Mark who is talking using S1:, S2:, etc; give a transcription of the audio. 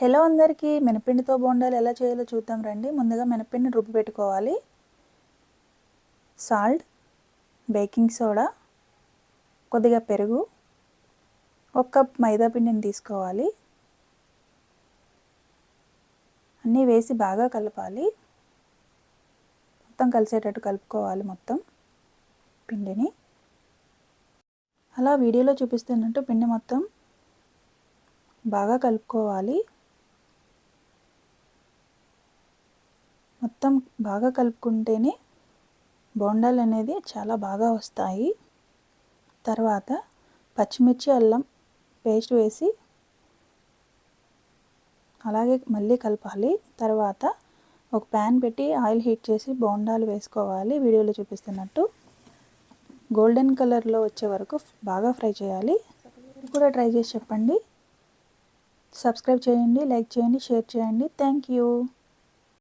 S1: Hello అందరికీ మినపిండితో బోండాలు ఎలా చేయాలో చూద్దాం రండి. ముందుగా మినపిండిని రుబ్బి పెట్టుకోవాలి. సాల్ట్ బేకింగ్ సోడా కొద్దిగా పెరుగు ఒక కప్ మైదా పిండిని తీసుకోవాలి. అన్నీ వేసి బాగా కలపాలి. మొత్తం కలిసేటట్టు కలుపుకోవాలి మొత్తం పిండిని. అలా వీడియోలో చూపిస్తున్నట్టు పిండి మొత్తం బాగా కలుపుకోవాలి. మొత్తం బాగా కలుపుకుంటేనే బోండాలు అనేది చాలా బాగా వస్తాయి. తర్వాత పచ్చిమిర్చి అల్లం పేస్ట్ వేసి అలాగే మళ్ళీ కలపాలి. తర్వాత ఒక ప్యాన్ పెట్టి ఆయిల్ హీట్ చేసి బోండాలు వేసుకోవాలి. వీడియోలో చూపిస్తున్నట్టు. గోల్డెన్ కలర్లో వచ్చే వరకు బాగా ఫ్రై చేయాలి. కూడా ట్రై చేసి చెప్పండి. సబ్స్క్రైబ్ చేయండి లైక్ చేయండి షేర్ చేయండి. Thank you.